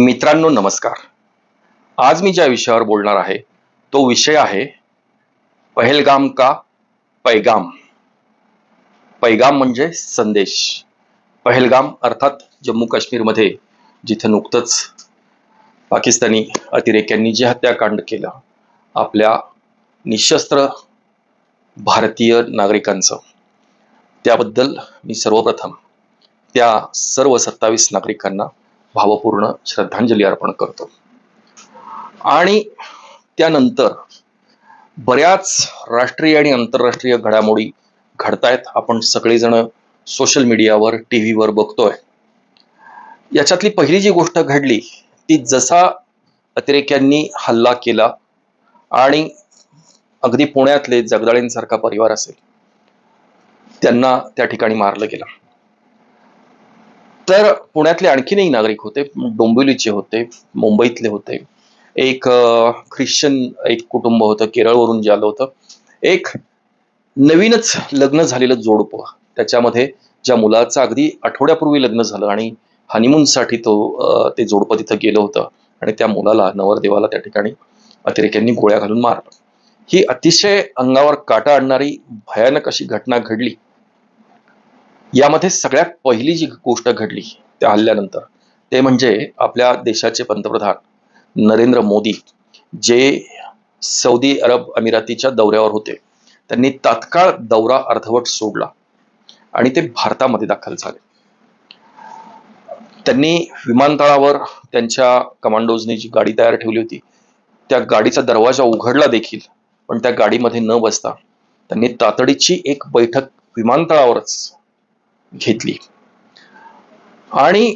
मित्रांनो नमस्कार. आज मी ज्या विषयावर बोलणार आहे तो विषय आहे पहलगाम का पैगाम? पैगाम म्हणजे संदेश. पहलगाम अर्थात जम्मू काश्मीरमध्ये जिथं नुकतंच पाकिस्तानी अतिरेक्यांनी जे हत्याकांड केलं आपल्या निशस्त्र भारतीय नागरिकांचं. त्याबद्दल मी सर्वप्रथम त्या सर्व सत्तावीस नागरिकांना भावपूर्ण श्रद्धांजली अर्पण करतो. आणि त्यानंतर बऱ्याच राष्ट्रीय आणि आंतरराष्ट्रीय घडामोडी घडतायत. आपण सगळेजण सोशल मीडियावर टी व्हीवर बघतोय. याच्यातली पहिली जी गोष्ट घडली ती जसा अतिरेक्यांनी हल्ला केला आणि अगदी पुण्यातले जगदाळींसारखा परिवार असेल त्यांना त्या ठिकाणी मारलं गेलं. तर पुण्यातले आणखीनही नागरिक होते डोंबिवलीचे होते मुंबईतले होते. एक ख्रिश्चन एक कुटुंब होतं केरळवरून जे आलं होतं. एक नवीनच लग्न झालेलं जोडपं. त्याच्यामध्ये ज्या मुलाचं अगदी आठवड्यापूर्वी लग्न झालं आणि हनीमूनसाठी तो ते जोडपं तिथं गेलं होतं. आणि त्या मुलाला नवरदेवाला त्या ठिकाणी अतिरेक्यांनी गोळ्या घालून मारलं. ही अतिशय अंगावर काटा आणणारी भयानक अशी घटना घडली. यामध्ये सगळ्यात पहिली जी गोष्ट घडली त्या हल्ल्यानंतर ते म्हणजे आपल्या देशाचे पंतप्रधान नरेंद्र मोदी जे सौदी अरब अमिरातीच्या दौऱ्यावर होते. त्यांनी तात्काळ दौरा अर्धवट सोडला आणि ते भारतामध्ये दाखल झाले. त्यांनी विमानतळावर त्यांच्या कमांडोजनी जी गाडी तयार ठेवली होती त्या गाडीचा दरवाजा उघडला देखील पण त्या गाडीमध्ये न बसता त्यांनी तातडीची एक बैठक विमानतळावरच घेतली. आणि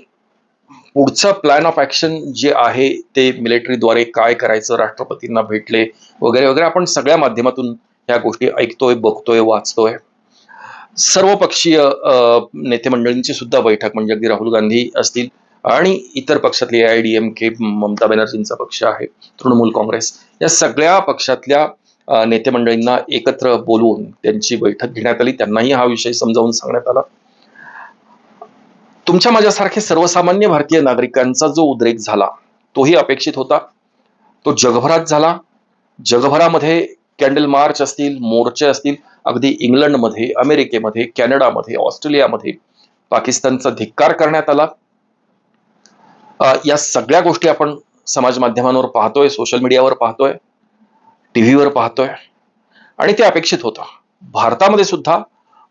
पुढचं प्लॅन ऑफ ऍक्शन जे आहे ते मिलिटरीद्वारे काय करायचं राष्ट्रपतींना भेटले वगैरे वगैरे आपण सगळ्या माध्यमातून ह्या गोष्टी ऐकतोय बघतोय वाचतोय. सर्व पक्षीय अं, नेते मंडळींची सुद्धा बैठक म्हणजे अगदी राहुल गांधी असतील आणि इतर पक्षातले I D M K Mamata बॅनर्जींचा पक्ष आहे तृणमूल काँग्रेस या सगळ्या पक्षातल्या नेते मंडळींना एकत्र बोलवून त्यांची बैठक घेण्यात आली. त्यांनाही हा विषय समजावून सांगण्यात आला. तुमच्या माझ्यासारखे सर्वसामान्य भारतीय नागरिकांचा जो उद्रेक झाला तोही अपेक्षित होता. तो जगभरात झाला. जगभरामध्ये कॅन्डल मार्च असतील मोर्चे असतील अगदी इंग्लंडमध्ये अमेरिकेमध्ये कॅनडामध्ये ऑस्ट्रेलियामध्ये पाकिस्तानचा धिक्कार करण्यात आला. या सगळ्या गोष्टी आपण समाज माध्यमांवर पाहतोय सोशल मीडियावर पाहतोय टीव्हीवर पाहतोय आणि ते अपेक्षित होतं. भारतामध्ये सुद्धा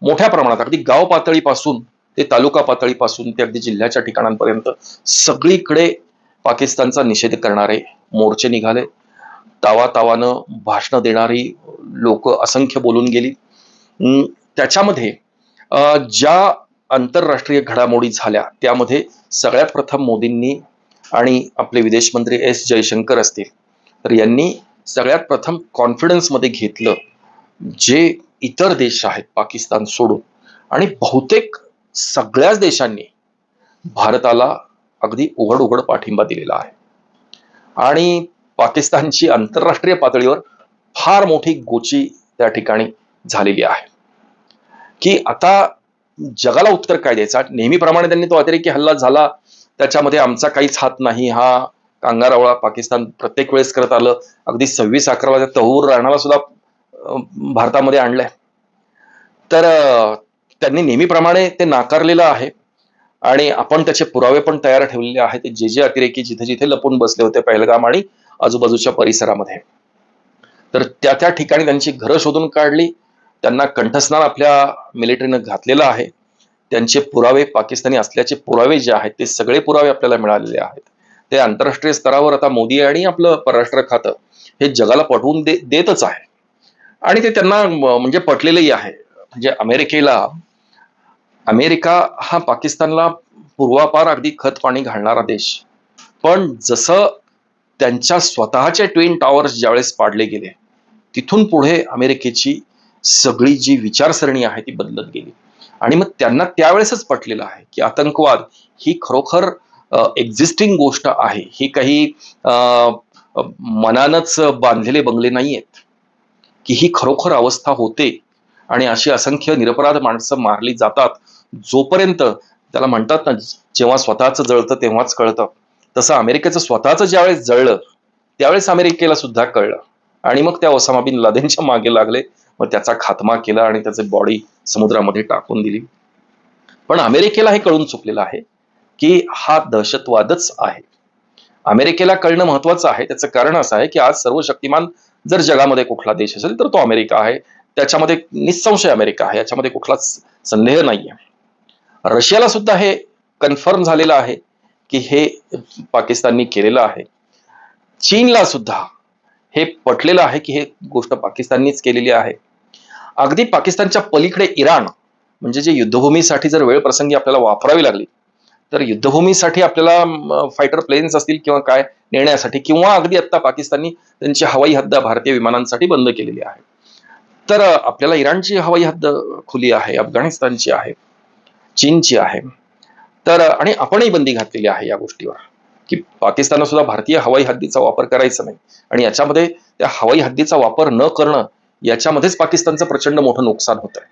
मोठ्या प्रमाणात अगदी गाव पातळीपासून ते तालुका पातळीपासून ते अगदी जिल्ह्याच्या ठिकाणांपर्यंत सगळीकडे पाकिस्तानचा निषेध करणारे मोर्चे निघाले. तावा तावानं भाषणं देणारी लोक असंख्य बोलून गेली. अं, त्याच्यामध्ये अं, ज्या आंतरराष्ट्रीय घडामोडी झाल्या त्यामध्ये सगळ्यात प्रथम मोदींनी आणि आपले विदेश मंत्री एस जयशंकर असतील तर यांनी सगळ्यात प्रथम कॉन्फिडन्समध्ये घेतलं जे इतर देश आहेत पाकिस्तान सोडून. आणि बहुतेक सगळ्याच देशांनी भारताला अगदी उघड उघड पाठिंबा दिलेला आहे. आणि पाकिस्तानची आंतरराष्ट्रीय पातळीवर फार मोठी गोची त्या ठिकाणी झालेली आहे. की आता जगाला उत्तर काय द्यायचा? नेहमीप्रमाणे त्यांनी तो अतिरेकी हल्ला झाला त्याच्यामध्ये आमचा काहीच हात नाही. हा कांगारावळा पाकिस्तान प्रत्येक वेळेस करत आलं. अगदी सव्वीस अकरा तहूर राणाला सुद्धा भारतामध्ये आणलंय. तर त्यांनी नेहमीप्रमाणे ते नाकारलेलं आहे. आणि आपण त्याचे पुरावे पण तयार ठेवलेले आहेत. जे जे अतिरेकी जिथे जिथे लपून बसले होते पहलगाम आणि आजूबाजूच्या परिसरामध्ये. तर त्या त्या ठिकाणी त्यांची घरं शोधून काढली. त्यांना कंठस्नान आपल्या मिलिटरीनं घातलेलं आहे. त्यांचे पुरावे पाकिस्तानी असल्याचे पुरावे जे आहेत ते सगळे पुरावे आपल्याला मिळालेले आहेत. ते आंतरराष्ट्रीय स्तरावर आता मोदी आणि आपलं परराष्ट्र खातं हे जगाला पटवून दे देतच आहे. आणि ते त्यांना म्हणजे पटलेलंही आहे. म्हणजे अमेरिकेला अमेरिका हा पाकिस्तानला पूर्वापार अगदी खत पाणी घालणारा देश. पण जसं त्यांच्या स्वतःचे ट्विन टॉवर्स ज्यावेळेस पाडले गेले तिथून पुढे अमेरिकेची सगळी जी विचारसरणी आहे ती बदलत गेली. आणि मग त्यांना त्यावेळेसच पटलेलं आहे की आतंकवाद ही खरोखर एक्झिस्टिंग गोष्ट आहे. ही काही अं, मनानच बांधलेले बंगले नाही आहेत की ही खरोखर अवस्था होते आणि अशी असंख्य निरपराध माणसं मारली जातात जोपर्यंत त्याला म्हणतात ना जेव्हा स्वतःच जळतं तेव्हाच कळतं. तसं अमेरिकेचं स्वतःचं ज्यावेळेस जळलं त्यावेळेस अमेरिकेला सुद्धा कळलं. आणि मग त्या ओसामा बिन लादेनच्या मागे लागले मग त्याचा खात्मा केला आणि त्याचे बॉडी समुद्रामध्ये टाकून दिली. पण अमेरिकेला हे कळून चुकलेलं आहे की हा दहशतवादच आहे. अमेरिकेला कळणं महत्वाचं आहे. त्याचं कारण असं आहे की आज सर्व शक्तिमान जर जगामध्ये कुठला देश असेल तर तो अमेरिका आहे. त्याच्यामध्ये निसंशय अमेरिका आहे. याच्यामध्ये कुठलाच संदेह नाही आहे रशियाला सुद्धा हे कन्फर्म झालेलं आहे की हे पाकिस्ताननी केलेलं आहे. चीनला सुद्धा हे पटलेलं आहे की हे गोष्ट पाकिस्ताननीच केलेली आहे. अगदी पाकिस्तानच्या पलीकडे इराण म्हणजे जे युद्धभूमीसाठी जर वेळ प्रसंगी आपल्याला वापरावी लागली तर युद्धभूमीसाठी आपल्याला फायटर प्लेन्स असतील किंवा काय नेण्यासाठी किंवा अगदी आता पाकिस्ताननी त्यांची हवाई हद्द भारतीय विमानांसाठी बंद केलेली आहे. तर आपल्याला इराणची हवाई हद्द खुली आहे अफगाणिस्तानची आहे. चीनची आहे. तर आणि आपणही बंदी घातलेली आहे या गोष्टीवर. की पाकिस्तानला सुद्धा भारतीय हवाई हद्दीचा वापर करायचा नाही. आणि याच्यामध्ये त्या हवाई हद्दीचा वापर न करणं याच्यामध्येच पाकिस्तानचं प्रचंड मोठं नुकसान होत आहे.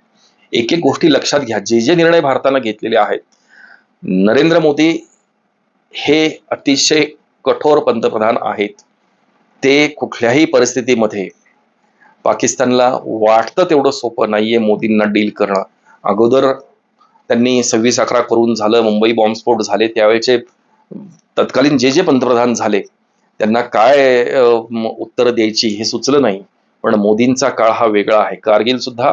एक एक गोष्टी लक्षात घ्या. जे जे निर्णय भारतानं घेतलेले आहेत नरेंद्र मोदी हे अतिशय कठोर पंतप्रधान आहेत. ते कुठल्याही परिस्थितीमध्ये पाकिस्तानला वाटतं तेवढं सोपं नाहीये मोदींना डील करणं. अगोदर त्यांनी सव्वीस अकरा करून झालं मुंबई बॉम्बस्फोट झाले त्यावेळेचे तत्कालीन जे जे पंतप्रधान झाले त्यांना काय उत्तर द्यायची हे सुचलं नाही. पण मोदींचा काळ हा वेगळा आहे. कारगिल सुद्धा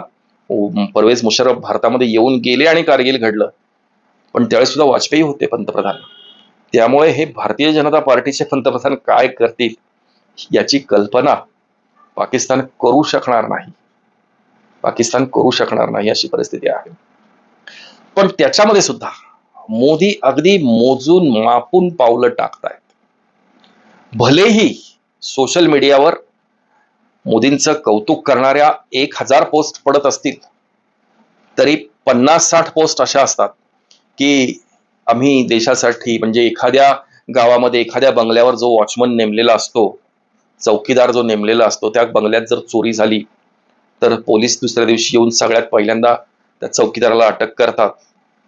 परवेज मुशर्रफ भारतामध्ये येऊन गेले आणि कारगिल घडलं. पण त्यावेळेस सुद्धा वाजपेयी होते पंतप्रधान. त्यामुळे हे भारतीय जनता पार्टीचे पंतप्रधान काय करतील याची कल्पना पाकिस्तान करू शकणार नाही. पाकिस्तान करू शकणार नाही अशी परिस्थिती आहे. पण त्याच्यामध्ये सुद्धा मोदी अगदी मोजून मापून पावलं टाकतायत. भलेही सोशल मीडियावर मोदींचं कौतुक करणाऱ्या एक हजार पोस्ट पडत असतील तरी पन्नास साठ पोस्ट अशा असतात की आम्ही देशासाठी म्हणजे एखाद्या गावामध्ये एखाद्या बंगल्यावर जो वॉचमन नेमलेला असतो चौकीदार जो नेमलेला असतो त्या बंगल्यात जर चोरी झाली तर पोलीस दुसऱ्या दिवशी येऊन सगळ्यात पहिल्यांदा त्या चौकीदाराला अटक करतात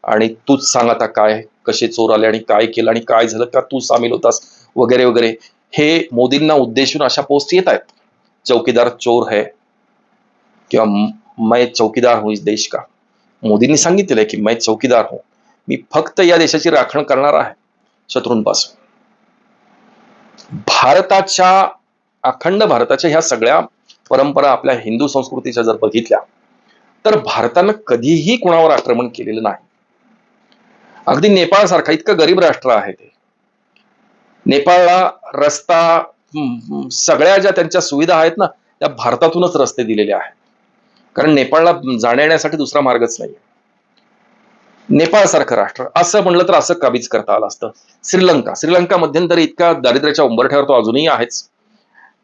आणि तूच सांग आता काय कसे चोर आले आणि काय केलं आणि काय झालं का तू सामील होतास? वगैरे वगैरे. हे मोदींना उद्देशून अशा पोस्ट येत आहेत. चौकीदार चोर है किंवा मैं चौकीदार हूं इस देश का. मोदींनी सांगितलेलं आहे की मैं चौकीदार हूं. मी फक्त या देशाची राखण करणार आहे शत्रूंपासून. भारताच्या अखंड भारताच्या ह्या सगळ्या परंपरा आपल्या हिंदू संस्कृतीच्या जर बघितल्या तर भारतानं कधीही कुणावर आक्रमण केलेलं नाही. अगदी नेपाळ सारखा इतकं गरीब राष्ट्र आहे ते. नेपाळला रस्ता सगळ्या ज्या त्यांच्या सुविधा आहेत ना त्या भारतातूनच रस्ते दिलेले आहेत. कारण नेपाळला जाण्या येण्यासाठी दुसरा मार्गच नाही नेपाळ सारखं राष्ट्र असं म्हणलं तर असं काबीज करता आलं असतं. श्रीलंका श्रीलंका मध्यंतरी इतका दारिद्र्याच्या उंबरठ्यावर तो अजूनही आहेच.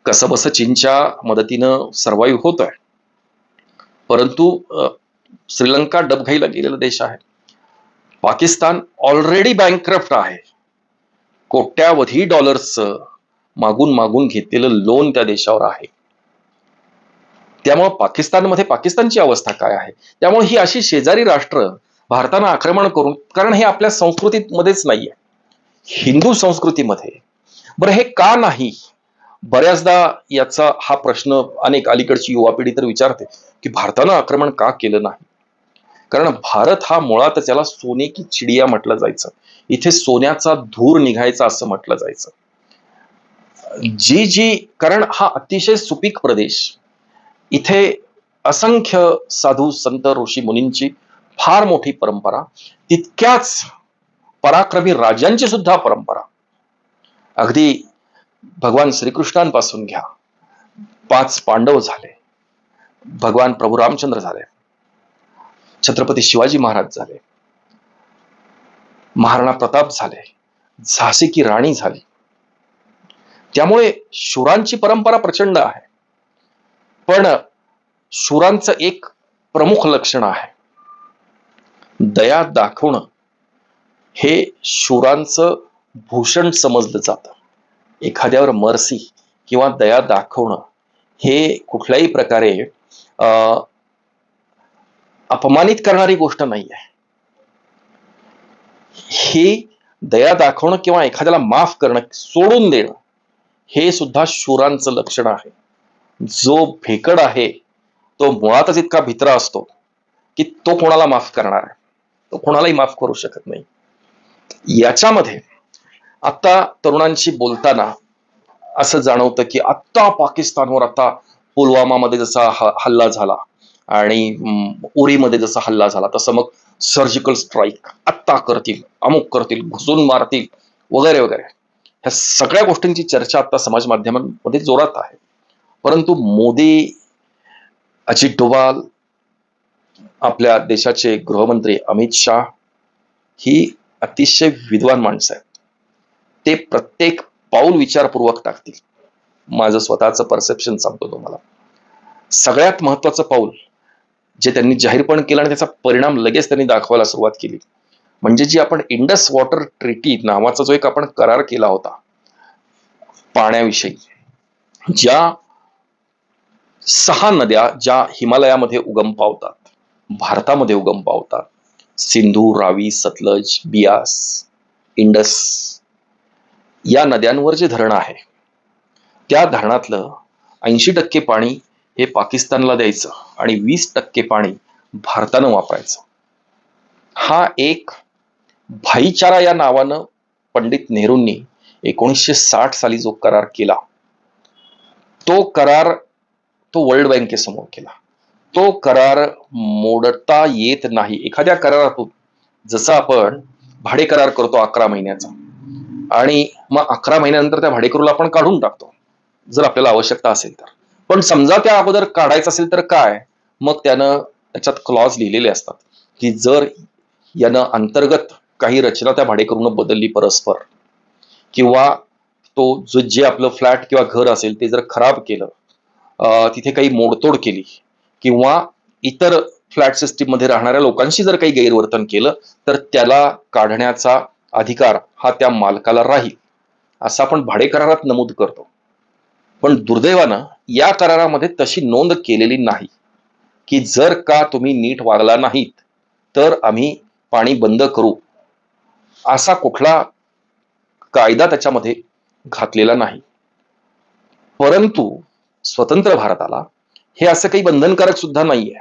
कसं बस चीनच्या मदतीनं सर्वाईव्ह होत आहे परंतु श्रीलंका डबघाईला गेलेला देश आहे. पाकिस्तान ऑलरेडी बँकक्रफ्ट आहे. कोट्यावधी डॉलर्सचं मागून मागून घेतलेलं लोन त्या देशावर आहे. त्यामुळे पाकिस्तानमध्ये पाकिस्तानची अवस्था काय आहे? त्यामुळे ही अशी शेजारी राष्ट्र भारतानं आक्रमण करून कारण हे आपल्या संस्कृतीमध्येच नाहीये. हिंदू संस्कृतीमध्ये. बरं हे का नाही? बऱ्याचदा याचा हा प्रश्न अनेक अलीकडची युवा पिढी तर विचारते की भारतानं आक्रमण का केलं नाही? कारण भारत हा मुळात त्याला सोने की चिडिया म्हटलं जायचं. इथे सोन्याचा धूर निघायचा असं म्हटलं जायचं. जी जी कारण हा अतिशय सुपीक प्रदेश. इथे असंख्य साधू संत ऋषी मुनींची फार मोठी परंपरा तितक्याच पराक्रमी राजांची सुद्धा परंपरा. अगदी भगवान श्रीकृष्णांपासून घ्या. पाच पांडव झाले. भगवान प्रभू रामचंद्र झाले. छत्रपती शिवाजी महाराज झाले. महाराणा प्रताप झाले. झाशी की राणी झाली. त्यामुळे शुरांची परंपरा प्रचंड आहे. पण शूरांचं एक प्रमुख लक्षण आहे. दया दाखवणं हे शुरांचं भूषण समजलं जातं. एखाद्यावर मर्सी किंवा दया दाखवणं हे कुठल्याही प्रकारे अपमानित करणारी गोष्ट नाही आहे ही दया दाखवणं किंवा एखाद्याला माफ करणं सोडून देणं हे सुद्धा शूरांचं लक्षण आहे. जो भेकड आहे तो मुळातच इतका भित्रा असतो की तो कोणाला माफ करणार आहे? तो कोणालाही माफ करू शकत नाही. याच्यामध्ये आता तरुणांशी बोलताना असं जाणवतं की आत्ता पाकिस्तानवर आता पुलवामामध्ये जसा ह- हल्ला झाला आणि उरीमध्ये जसा हल्ला झाला तसं मग सर्जिकल स्ट्राईक आत्ता करतील अमुक करतील घुसून मारतील वगैरे वगैरे. ह्या सगळ्या गोष्टींची चर्चा आता समाज माध्यमांमध्ये जोरात आहे. परंतु मोदी अजित डोवाल आपल्या देशाचे गृहमंत्री अमित शाह ही अतिशय विद्वान माणसं आहेत. ते प्रत्येक पाऊल विचारपूर्वक टाकतील. माझं स्वतःचं परसेप्शन सांगतो तुम्हाला. सगळ्यात महत्वाचं पाऊल जे त्यांनी जाहीरपण केलं आणि त्याचा परिणाम लगेच त्यांनी दाखवायला सुरुवात केली. म्हणजे जी आपण इंडस वॉटर ट्रिटी नावाचा जो एक आपण करार केला होता पाण्याविषयी ज्या सहा नद्या ज्या हिमालयामध्ये उगम पावतात भारतामध्ये उगम पावतात सिंधू रावी सतलज बियास इंडस या नद्यांवर जे धरण आहे त्या धरणातलं ऐंशी टक्के पाणी हे पाकिस्तानला द्यायचं आणि वीस टक्के पाणी भारतानं वापरायचं. हा एक भाईचारा या नावानं पंडित नेहरूंनी एकोणीसशे साठ साली जो करार केला तो करार तो वर्ल्ड बँकेसमोर केला. तो करार मोडता येत नाही. एखाद्या करारातून जसं आपण भाडे करार करतो अकरा महिन्याचा आणि मग अकरा महिन्यानंतर त्या भाडेकरूला आपण काढून टाकतो. जर आपल्याला आवश्यकता असेल तर. पण समजा त्या अगोदर काढायचं असेल तर काय? मग त्यानं त्याच्यात क्लॉज लिहिलेले असतात की जर यानं अंतर्गत काही रचना त्या भाडेकरून बदलली परस्पर किंवा तो जो जे आपलं फ्लॅट किंवा घर असेल ते जर खराब केलं तिथे काही मोडतोड केली किंवा इतर फ्लॅट सिस्टीममध्ये राहणाऱ्या लोकांशी जर काही गैरवर्तन केलं तर त्याला काढण्याचा अधिकार हा त्या मालकाला राहील असं आपण भाडे करारात नमूद करतो. पण दुर्दैवानं या करारामध्ये तशी नोंद केलेली नाही की जर का तुम्ही नीट वागला नाहीत तर आम्ही पाणी बंद करू असा कुठला कायदा त्याच्यामध्ये घातलेला नाही. परंतु स्वतंत्र भारताला हे असं काही बंधनकारक सुद्धा नाहीये.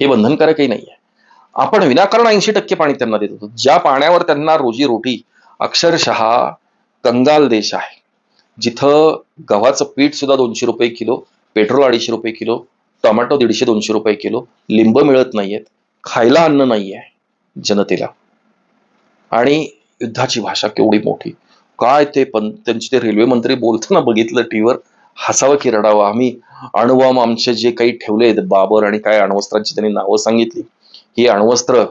हे बंधनकारकही नाहीये. आपण विनाकारण ऐंशी टक्के पाणी त्यांना देत होतो. ज्या पाण्यावर त्यांना रोजी रोटी अक्षरशः कंगाल देश आहे. जिथं गव्हाचं पीठ सुद्धा दोनशे रुपये किलो पेट्रोल अडीचशे रुपये किलो टोमॅटो दीडशे दोनशे रुपये किलो लिंब मिळत नाहीयेत खायला अन्न नाहीये जनतेला. आणि युद्धाची भाषा केवढी मोठी. काय ते पण त्यांचे ते रेल्वे मंत्री बोलताना बघितलं टीव्हीवर हसावं की रडावं. आम्ही अणुबॉम्ब आमचे जे काही ठेवले बाबर आणि काय अण्वस्त्रांची त्यांनी नावं सांगितली. ही अण्वस्त्र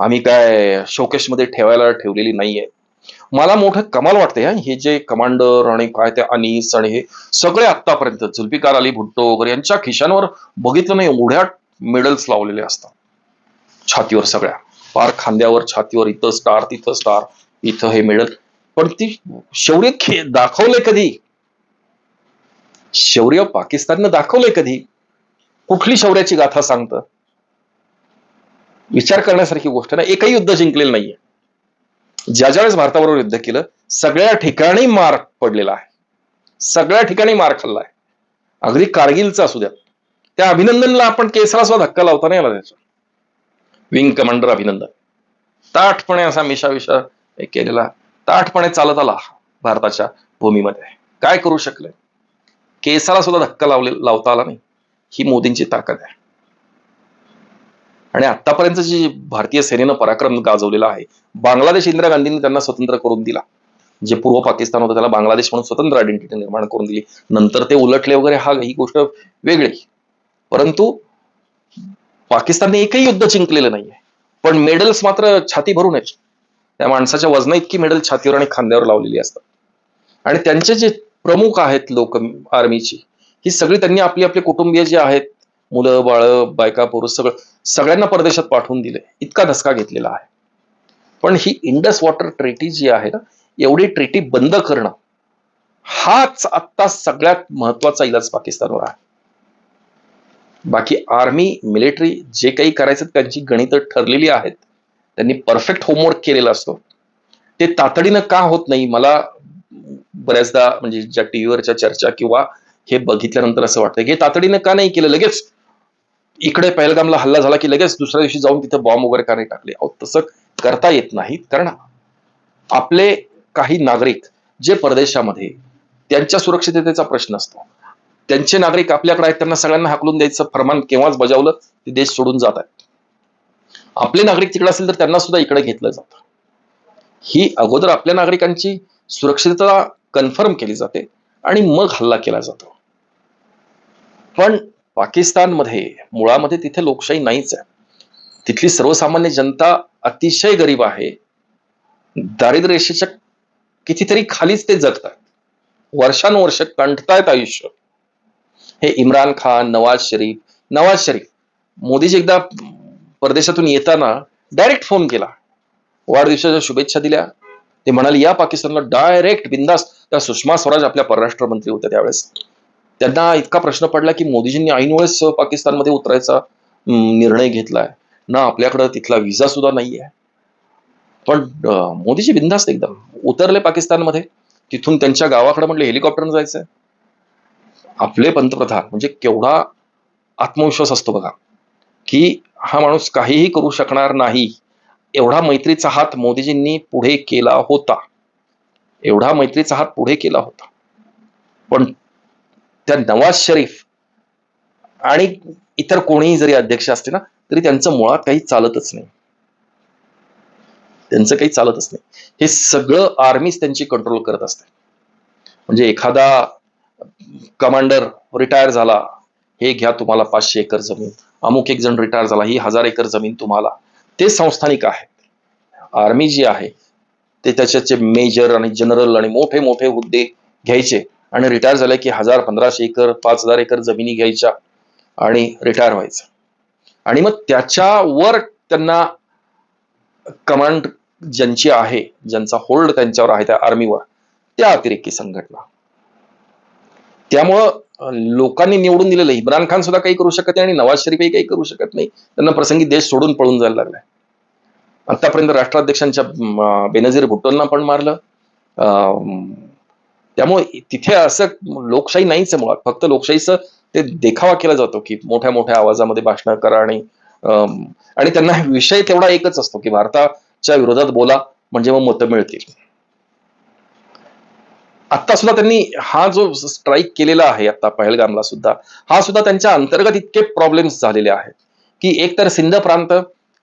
आम्ही काय शोकेशमध्ये ठेवायला ठेवलेली नाहीये. मला मोठं कमाल वाटते हे. जे कमांडर आणि काय ते अनिस आणि हे सगळे आतापर्यंत जुल्फिकार अली भुट्टो वगैरे यांच्या खिशांवर बघितलं नाही एवढ्या मेडल्स लावलेले असतात. छातीवर सगळ्या. पार खांद्यावर छातीवर इथं स्टार तिथं स्टार इथं हे मेडल पण ती शौर्य खे दाखवलंय कधी? शौर्य पाकिस्ताननं दाखवलंय कधी? कुठली शौर्याची गाथा सांगतं? विचार करण्यासारखी गोष्ट ना एकही युद्ध जिंकलेलं नाहीये. ज्या ज्यावेळेस भारताबरोबर युद्ध केलं सगळ्या ठिकाणी मार पडलेला आहे. सगळ्या ठिकाणी मार खाल्लाय अगदी कारगिलचा असू द्या. त्या अभिनंदनला आपण केसरा सुद्धा धक्का लावता नाही आला त्याचा. विंग कमांडर अभिनंदन. ताठपणे असा मिशाविशा हे केलेला ताठपणे चालत आला भारताच्या भूमीमध्ये. काय करू शकले? केसाला सुद्धा धक्का लावले लावता आला नाही. ही मोदींची ताकद आहे. आणि आतापर्यंत जी भारतीय सेनेनं पराक्रम गाजवलेला आहे बांगलादेश इंदिरा गांधींनी त्यांना स्वतंत्र करून दिला. जे पूर्व पाकिस्तान होतं त्याला बांगलादेश म्हणून स्वतंत्र आयडेंटिटी निर्माण करून दिली. नंतर ते उलटले वगैरे हा ही गोष्ट वेगळी. परंतु पाकिस्तानने एकही युद्ध जिंकलेलं नाहीये. पण मेडल्स मात्र छाती भरून आहेत. त्या माणसाच्या वजना इतकी मेडल छातीवर आणि खांद्यावर लावलेली असतात. आणि त्यांचे जे प्रमुख आहेत लोक आर्मीची ही सगळी त्यांनी आपली आपले कुटुंबीय जे आहेत मुलं बाळ बायका पुरुष सगळं सगळ्यांना परदेशात पाठवून दिले. इतका धसका घेतलेला आहे. पण ही इंडस वॉटर ट्रेटी जी आहे ना एवढी ट्रेटी बंद करणं हाच आत्ता सगळ्यात महत्त्वाचा इलाज पाकिस्तानवर आहे. बाकी आर्मी मिलिटरी जे काही करायचं त्यांची गणितं ठरलेली आहेत त्यांनी परफेक्ट होमवर्क केलेला असतो. ते तातडीनं का होत नाही मला बऱ्याचदा म्हणजे ज्या टीव्हीवरच्या चर्चा किंवा हे बघितल्यानंतर असं वाटतं की हे तातडीनं का नाही केलं? लगेच इकडे पहलगामला हल्ला झाला की लगेच दुसऱ्या दिवशी जाऊन तिथे बॉम्ब वगैरे का नाही टाकले. अहो तसं करता येत नाही कारण आपले काही नागरिक जे परदेशामध्ये त्यांच्या सुरक्षिततेचा प्रश्न असतो. त्यांचे नागरिक आपल्याकडे आहेत त्यांना सगळ्यांना हाकलून द्यायचं फरमान केव्हाच बजावलं ते देश सोडून जात आहेत. आपले नागरिक तिकडे असेल तर त्यांना सुद्धा इकडे घेतलं जातं. ही अगोदर आपल्या नागरिकांची सुरक्षितता कन्फर्म केली जाते आणि मग हल्ला केला जातो. पण पाकिस्तानमध्ये मुळामध्ये तिथे लोकशाही नाहीच आहे. तिथली सर्वसामान्य जनता अतिशय गरीब आहे. दारिद्र्य रेषेच्या कितीतरी खालीच ते जगतात. वर्षानुवर्ष कंठतायत आयुष्य. हे इम्रान खान नवाज शरीफ नवाज शरीफ मोदीजी एकदा परदेशातून येताना डायरेक्ट फोन केला. वाढदिवसाच्या शुभेच्छा दिल्या. ते म्हणाले या पाकिस्तानला डायरेक्ट बिंदास त्या सुषमा स्वराज आपल्या परराष्ट्र मंत्री होत्या त्यावेळेस. त्यांना इतका प्रश्न पडला की मोदीजींनी ऐन वेळेस पाकिस्तानमध्ये उतरायचा निर्णय घेतलाय. ना आपल्याकडं तिथला विजा सुद्धा नाही आहे पण मोदीजी बिंदास्त एकदम. उतरले पाकिस्तानमध्ये. तिथून त्यांच्या गावाकडे म्हटले हेलिकॉप्टरनं जायचंय. आपले पंतप्रधान म्हणजे केवढा आत्मविश्वास असतो बघा की हा माणूस काहीही करू शकणार नाही. एवढा मैत्रीचा हात मोदीजींनी पुढे केला होता. एवढा मैत्रीचा हात पुढे केला होता. पण त्या नवाज शरीफ आणि इतर कोणीही जरी अध्यक्ष असते ना तरी त्यांचं मुळात काही चालतच नाही. त्यांचं काही चालतच नाही. हे सगळं आर्मीच त्यांची कंट्रोल करत असते म्हणजे एखादा कमांडर रिटायर झाला हे घ्या तुम्हाला पाचशे एकर जमीन. अमुक एक जण रिटायर झाला ही हजार एकर जमीन तुम्हाला. ते संस्थानिक आहेत. आर्मी जी आहे ते त्याच्याचे मेजर आणि जनरल आणि मोठे मोठे हुद्दे घ्यायचे. आणि रिटायर झालं की हजार पंधराशे एकर पाच हजार एकर जमिनी घ्यायच्या आणि रिटायर व्हायचं. आणि मग त्याच्यावर त्यांना कमांड ज्यांची आहे ज्यांचा होल्ड त्यांच्यावर आहे त्या आर्मीवर त्या अतिरेकी संघटना. त्यामुळं लोकांनी निवडून दिलेलं इम्रान खान सुद्धा काही करू शकत नाही आणि नवाज शरीफही काही करू शकत नाही. त्यांना प्रसंगी देश सोडून पळून जायला लागलाय. आतापर्यंत राष्ट्राध्यक्षांच्या बेनझीर भुट्टोंना पण मारलं. अं, त्यामुळे तिथे असं लोकशाही नाहीच आहे. मुळात फक्त लोकशाहीचं ते देखावा केला जातो की मोठ्या मोठ्या आवाजामध्ये भाषणं करा आणि अं, आणि त्यांना विषय तेवढा एकच असतो की भारताच्या विरोधात बोला म्हणजे मग मतं मिळतील. आता सुद्धा त्यांनी हा जो स्ट्राईक केलेला आहे आता पहलगामला सुद्धा हा सुद्धा त्यांच्या अंतर्गत इतके प्रॉब्लेम्स झालेले आहेत की एक तर सिंध प्रांत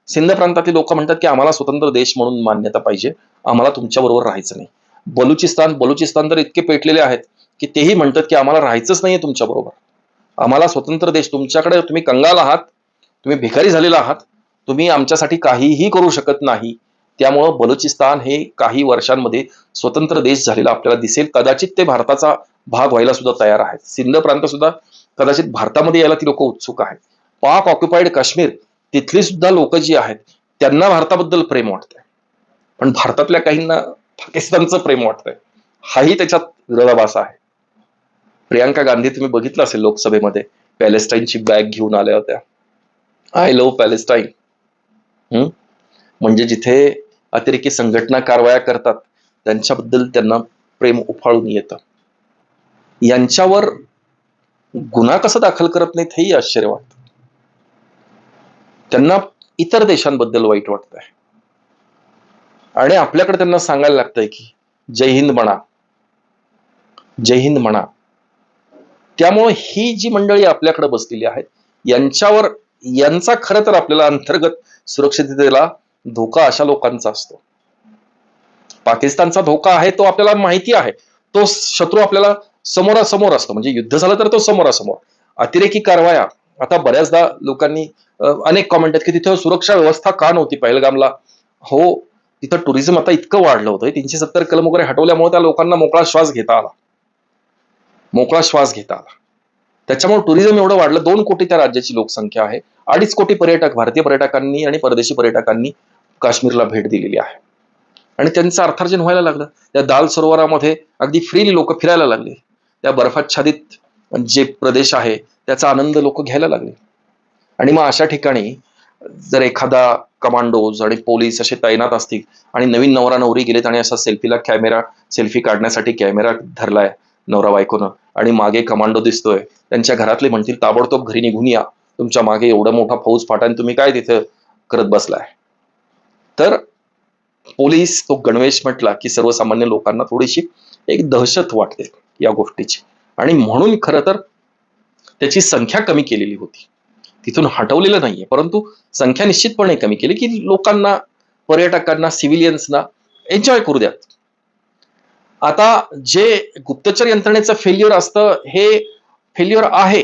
सिंध प्रांतातले लोक म्हणतात की आम्हाला स्वतंत्र देश म्हणून मान्यता पाहिजे आम्हाला तुमच्या बरोबर राहायचं नाही. बलुचिस्तान बलुचिस्तान तर इतके पेटलेले आहेत की तेही म्हणतात की आम्हाला राहायचंच नाहीये तुमच्या बरोबर. आम्हाला स्वतंत्र देश तुमच्याकडे तुम्ही कंगाल आहात तुम्ही भिकारी झालेला आहात तुम्ही आमच्यासाठी काहीही करू शकत नाही. त्यामुळं बलुचिस्तान हे काही वर्षांमध्ये स्वतंत्र देश झालेला आपल्याला दिसेल. कदाचित ते भारताचा भाग व्हायला सुद्धा तयार आहेत. सिंध प्रांत सुद्धा कदाचित भारतामध्ये यायला ती लोक उत्सुक आहेत. पाक ऑक्युपाईड काश्मीर तिथली सुद्धा लोक जी आहेत त्यांना भारताबद्दल प्रेम वाटतंय. पण भारतातल्या काहींना पाकिस्तानचं प्रेम वाटतंय. हाही त्याच्यात विरोधाभास आहे. प्रियांका गांधी तुम्ही बघितलं असेल लोकसभेमध्ये पॅलेस्टाईनची बॅग घेऊन आल्या होत्या. आय लव्ह पॅलेस्टाईन हम्म म्हणजे जिथे अतिरेकी संघटना कारवाया करतात त्यांच्याबद्दल त्यांना प्रेम उफाळून येतं. यांच्यावर गुन्हा कसा दाखल करत नाहीत हेही आश्चर्य वाटतं. त्यांना इतर देशांबद्दल वाईट वाटतंय. आणि आपल्याकडे त्यांना सांगायला लागतंय की जय हिंद म्हणा. जय हिंद म्हणा. त्यामुळे ही जी मंडळी आपल्याकडे बसलेली आहेत यांच्यावर यांचा खरं तर आपल्याला अंतर्गत सुरक्षिततेला धोका अशा लोकांचा असतो. पाकिस्तानचा धोका आहे तो आपल्याला माहिती आहे. तो शत्रू आपल्याला समोरासमोर असतो. म्हणजे युद्ध झालं तर तो समोरासमोर. अतिरेकी कारवाया. आता बऱ्याचदा लोकांनी अनेक कॉमेंट आहेत की तिथं सुरक्षा व्यवस्था का नव्हती? पहलगामला. हो तिथं टुरिझम आता इतकं वाढलं होतं. तीनशे सत्तर कलम वगैरे हटवल्यामुळे त्या लोकांना मोकळा श्वास घेता आला. मोकळा श्वास घेता आला. त्याच्यामुळे टुरिझम एवढं वाढलं. दोन कोटी त्या राज्याची लोकसंख्या आहे. अडीच कोटी पर्यटक भारतीय पर्यटकांनी आणि परदेशी पर्यटकांनी काश्मीरला भेट दिलेली आहे. आणि त्यांचं अर्थार्जन व्हायला लागलं. त्या दाल सरोवरामध्ये अगदी फ्रीली लोक फिरायला लागले. त्या बर्फाच्छादित जे प्रदेश आहे त्याचा आनंद लोक घ्यायला लागले. आणि मग अशा ठिकाणी जर एखादा कमांडोज आणि पोलीस असे तैनात असतील आणि नवीन नवरा नवरी गेलेत आणि असा सेल्फीला कॅमेरा सेल्फी काढण्यासाठी कॅमेरा धरलाय नवरा बायकोनं आणि मागे कमांडो दिसतोय त्यांच्या घरातले म्हणतील ताबडतोब घरी निघून या. तुमच्या मागे एवढा मोठा फौज फाटा तुम्ही काय तिथं करत बसलाय? तर पोलीस तो गणवेश म्हटला की सर्वसामान्य लोकांना थोडीशी एक दहशत वाटते या गोष्टीची. आणि म्हणून खरं तर त्याची संख्या कमी केलेली होती. तिथून हटवलेलं नाहीये. परंतु संख्या निश्चितपणे कमी केली की लोकांना पर्यटकांना सिव्हिलियन्सना एन्जॉय करू द्यात आता जे गुप्तचर यंत्रणेचं फेल्युअर असतं हे फेल्युअर आहे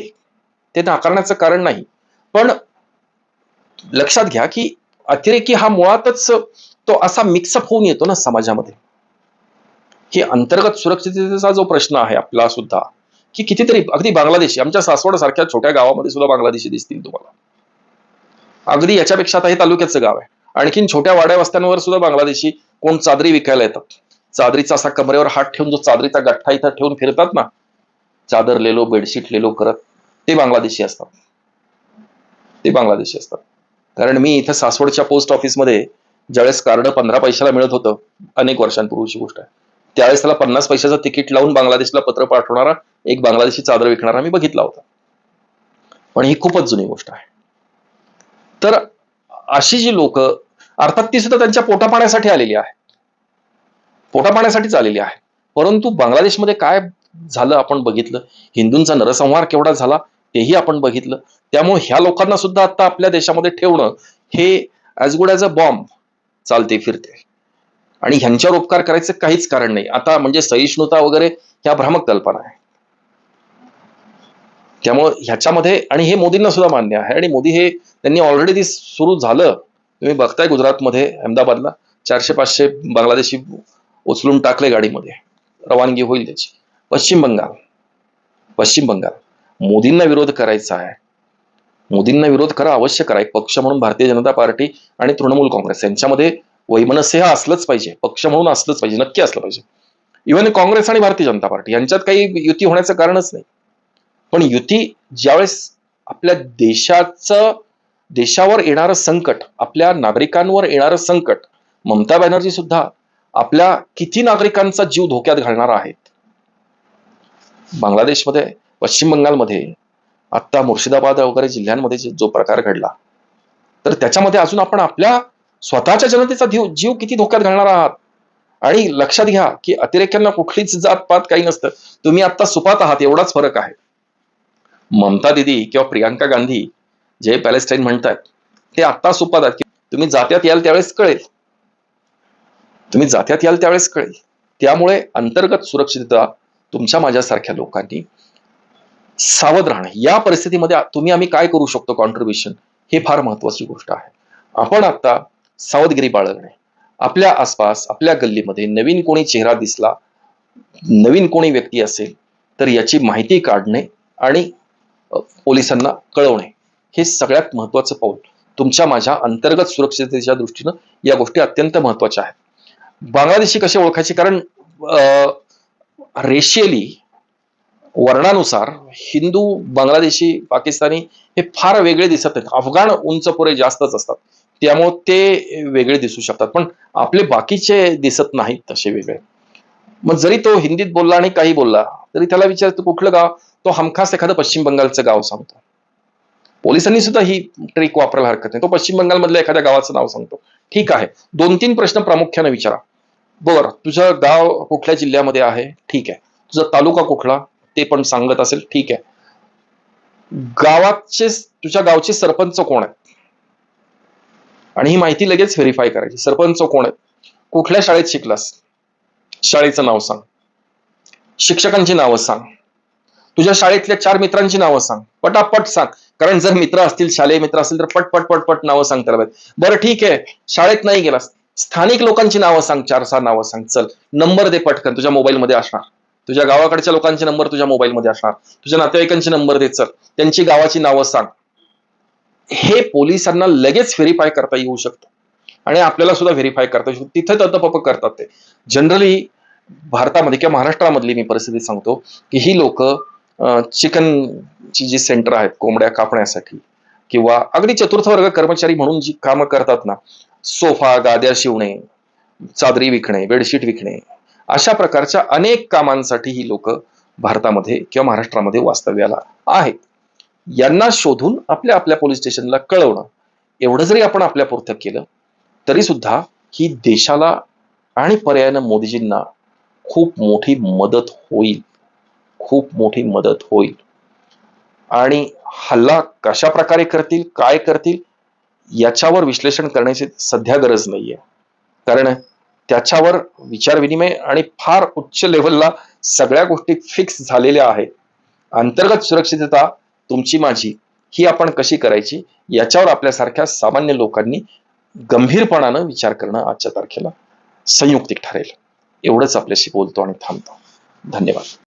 ते नाकारण्याचं कारण नाही. पण लक्षात घ्या की अतिरेकी हा मुळातच तो असा मिक्सअप होऊन येतो ना समाजामध्ये. हे अंतर्गत सुरक्षिततेचा जो प्रश्न आहे आपला सुद्धा की कितीतरी अगदी बांगलादेशी आमच्या सासवड सारख्या छोट्या गावामध्ये सुद्धा बांगलादेशी दिसतील तुम्हाला. अगदी याच्यापेक्षा आता हे तालुक्याचं गाव आहे. आणखीन छोट्या वाड्या वस्त्यांवर सुद्धा बांगलादेशी कोण चादरी विकायला येतात. चादरीचा असा कमरेवर हात ठेवून जो चादरीचा गठ्ठा इथं ठेवून फिरतात ना चादर लेलो बेडशीट लेलो करत ते बांगलादेशी असतात. ते बांगलादेशी असतात. कारण मी इथं सासवडच्या पोस्ट ऑफिसमध्ये ज्यावेळेस कार्ड पंधरा पैशाला मिळत होतं अनेक वर्षांपूर्वीची गोष्ट आहे. त्यावेळेस त्याला पन्नास पैशाचं तिकीट लावून बांगलादेशला पत्र पाठवणारा एक बांगलादेशी चादर विकणारा मी बघितला होता. पण ही खूपच जुनी गोष्ट आहे. तर अशी जी लोक अर्थात ती सुद्धा त्यांच्या पोटापाण्यासाठी आलेली आहे. पोटापाण्यासाठीच आलेली आहे. परंतु बांगलादेशमध्ये काय झालं आपण बघितलं? हिंदूंचा नरसंहार केवढा झाला तेही आपण बघितलं. त्यामुळे ह्या लोकांना सुद्धा आता आपल्या देशामध्ये ठेवणं हे as good as a bomb चालते फिरते. आणि ह्यांच्यावर उपकार करायचं काहीच कारण नाही. आता म्हणजे सहिष्णुता वगैरे ह्या भ्रामक कल्पना आहे. त्यामुळे ह्याच्यामध्ये आणि हे मोदींना सुद्धा मान्य आहे. आणि मोदी हे त्यांनी ऑलरेडी ती सुरू झालं. तुम्ही बघताय गुजरातमध्ये अहमदाबादला. चारशे पाचशे बांगलादेशी उचलून टाकले गाडीमध्ये. रवानगी होईल त्याची. पश्चिम बंगाल. पश्चिम बंगाल. मोदींना विरोध करायचा आहे. मोदींना विरोध करा अवश्य करा. एक पक्ष म्हणून भारतीय जनता पार्टी आणि तृणमूल काँग्रेस यांच्यामध्ये वैमनस्य हा असलंच पाहिजे पक्ष म्हणून असलंच पाहिजे नक्की असलं पाहिजे. इव्हन काँग्रेस आणि भारतीय जनता पार्टी यांच्यात काही युती होण्याचं कारणच नाही. पण युती ज्यावेळेस आपल्या देशाचं देशावर येणारं संकट आपल्या नागरिकांवर येणारं संकट ममता बॅनर्जी सुद्धा आपल्या किती नागरिकांचा जीव धोक्यात घालणार आहेत? बांगलादेशमध्ये पश्चिम बंगालमध्ये आत्ता मुर्शिदाबाद वगैरे जिल्ह्यांमध्ये जो प्रकार घडला तर त्याच्यामध्ये अजून आपण आपल्या स्वतःच्या जनतेचा जीव जीव किती धोक्यात घालणार आहात? आणि लक्षात घ्या की अतिरेक्यांना कुठलीच जात पात काही नसतं. तुम्ही आता सुपात आहात एवढाच फरक आहे. ममता दिदी किंवा प्रियांका गांधी जे पॅलेस्टाईन म्हणतात ते आत्ता सुपात आहेत. की तुम्ही जात्यात याल त्यावेळेस कळेल. तुम्ही जात्यात याल त्यावेळेस कळेल. त्यामुळे अंतर्गत सुरक्षितता तुमच्या माझ्यासारख्या लोकांनी सावध राहणं. या परिस्थितीमध्ये तुम्ही आम्ही काय करू शकतो कॉन्ट्रीब्युशन हे फार महत्वाची गोष्ट आहे. आपण आता सावधगिरी बाळगणे. आपल्या आसपास आपल्या गल्लीमध्ये नवीन कोणी चेहरा दिसला नवीन कोणी व्यक्ती असेल तर याची माहिती काढणे आणि पोलिसांना कळवणे. हे सगळ्यात महत्वाचं पाऊल. तुमच्या माझ्या अंतर्गत सुरक्षिततेच्या दृष्टीनं या गोष्टी अत्यंत महत्त्वाच्या आहेत. बांगलादेशी कसे ओळखायचे? कारण रेशियली वर्णानुसार हिंदू बांगलादेशी पाकिस्तानी हे फार वेगळे दिसत नाहीत अफगाण उंच पुरे जास्तच असतात. त्यामुळे ते वेगळे दिसू शकतात. पण आपले बाकीचे दिसत नाहीत तसे वेगळे. मग जरी तो हिंदीत बोलला आणि काही बोलला तरी त्याला विचारतो कुठलं गाव? तो हमखास एखादं पश्चिम बंगालचं गाव सांगतो. पोलिसांनी सुद्धा ही ट्रिक वापरायला हरकत नाही. तो पश्चिम बंगालमधल्या एखाद्या गावाचं नाव सांगतो. ठीक आहे. दोन तीन प्रश्न प्रामुख्याने विचारा. बर तुझं गाव कुठल्या जिल्ह्यामध्ये आहे? ठीक आहे. तुझा तालुका कुठला? ते पण सांगत असेल. ठीक आहे. गावाचे तुझ्या गावचे सरपंच कोण आहे आणि ही माहिती लगेच व्हेरीफाय करायची. सरपंच कोण आहे कुठल्या शाळेत शिकलास? शाळेचं नाव सांग. शिक्षकांची नावं सांग. तुझ्या शाळेतल्या चार मित्रांची नावं सांग. पटापट सांग. कारण जर मित्र असतील शालेय मित्र असतील तर पट पट पट पट नावं सांग तर बरं ठीक आहे. शाळेत नाही गेलास. स्थानिक लोकांची नावं सांग. चार सहा नावं सांग. चल. नंबर दे पटकन. तुझ्या मोबाईलमध्ये असणार. तुझ्या गावाकडच्या लोकांचे नंबर तुझ्या मोबाईलमध्ये असणार. तुझ्या नातेवाईकांचे नंबर दे. चल. त्यांची गावाची नावं सांग. हे पोलिसांना लगेच व्हेरीफाय करता येऊ शकतं. आणि आपल्याला सुद्धा व्हेरीफाय करता येऊ तिथे ततपप करतात ते. जनरली भारतामध्ये किंवा महाराष्ट्रामधली मी परिस्थिती सांगतो की ही लोक चिकनची जी सेंटर आहेत कोंबड्या कापण्यासाठी किंवा अगदी चतुर्थ वर्ग कर्मचारी म्हणून जी कामं करतात ना सोफा गाद्या शिवणे चादरी विकणे बेडशीट विकणे अशा प्रकारच्या अनेक कामांसाठी ही लोक भारतामध्ये किंवा महाराष्ट्रामध्ये वास्तव्याला आहेत. यांना शोधून आपल्या आपल्या पोलीस स्टेशनला कळवणं. एवढं जरी आपण आपल्या पुरतं केलं तरी सुद्धा ही देशाला आणि पर्यायानं मोदीजींना खूप मोठी मदत होईल. खूप मोठी मदत होईल. आणि हल्ला कशा प्रकारे करतील काय करतील याच्यावर विश्लेषण करण्याची सध्या गरज नाहीये. कारण त्याच्यावर विचारविनिमय आणि फार उच्च लेवलला सगळ्या गोष्टी फिक्स झालेल्या आहेत. अंतर्गत सुरक्षितता तुमची माझी ही आपण कशी करायची याच्यावर आपल्यासारख्या सामान्य लोकांनी गंभीरपणानं विचार करणं आजच्या तारखेला संयुक्तिक ठरेल. एवढंच आपल्याशी बोलतो आणि थांबतो. धन्यवाद.